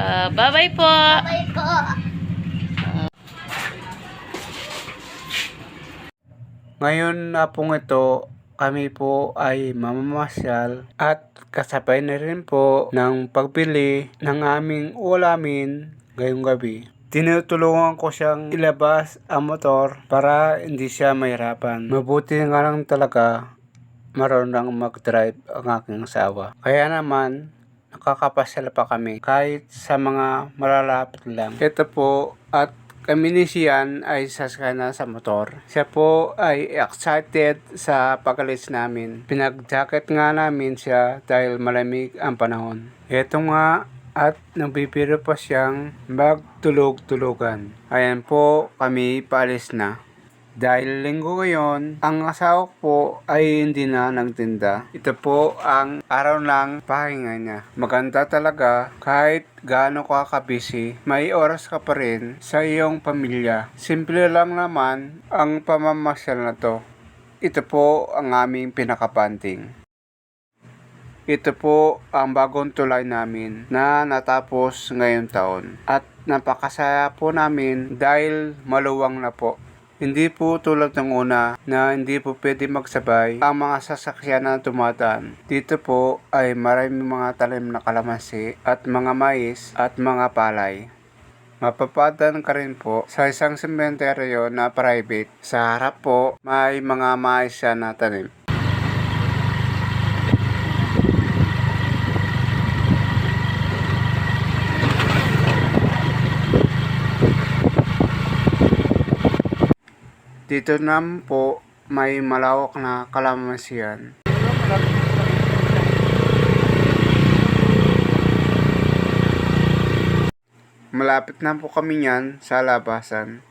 Ah, bye-bye po. Bye po. Ngayon na pong ito, kami po ay mamamasyal at kasabay na rin po ng pagbili ng aming ulamin ngayong gabi. Tinutulungan ko siyang ilabas ang motor para hindi siya mahirapan. Mabuti nga lang talaga marunong mag-drive ang aking asawa. Kaya naman, nakakapasyal pa kami kahit sa mga malalapit lang. Ito po at kami ni Sian ay sasakay na sa motor. Siya po ay excited sa pagalis namin. Pinag-jacket nga namin siya dahil malamig ang panahon. Ito nga at nagbibiro pa siyang magtulog-tulugan. Ayan po kami paalis na. Dahil linggo ngayon, ang asawa po ay hindi na nagtinda. Ito po ang araw ng pahinga niya. Maganda talaga kahit gaano ka kabisi, may oras ka pa rin sa iyong pamilya. Simple lang naman ang pamamasyal na to. Ito po ang aming pinakapanting. Ito po ang bagong tulay namin na natapos ngayong taon. At napakasaya po namin dahil maluwang na po. Hindi po tulad ng una na hindi po pwede magsabay ang mga sasakyan na tumadaan. Dito po ay maraming mga talim na kalamansi at mga mais at mga palay. Mapapadan ka rin po sa isang sementeryo na private. Sa harap po may mga mais na tanim. Dito naman po may malawak na kalamansiyan. Malapit na po kami niyan sa labasan.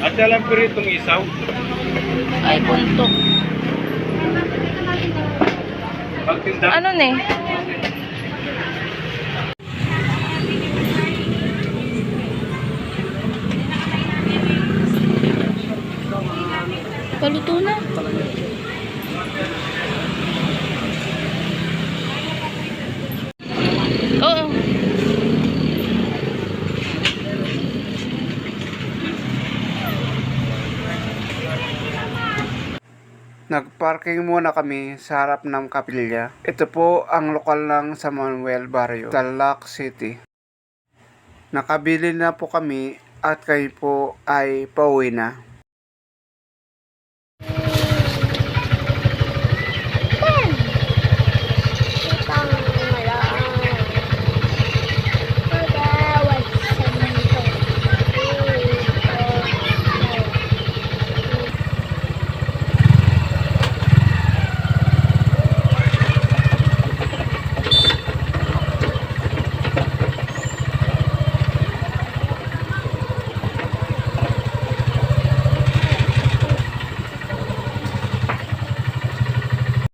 At alam ko rin itong isaw. Ay, puntok. Ano ne? Paluto na. Oo. Nagparking muna kami sa harap ng kapilya. Ito po ang lokal ng sa Manuel Barrio, Talac City. Nakabili na po kami at kayo po ay pauwi na.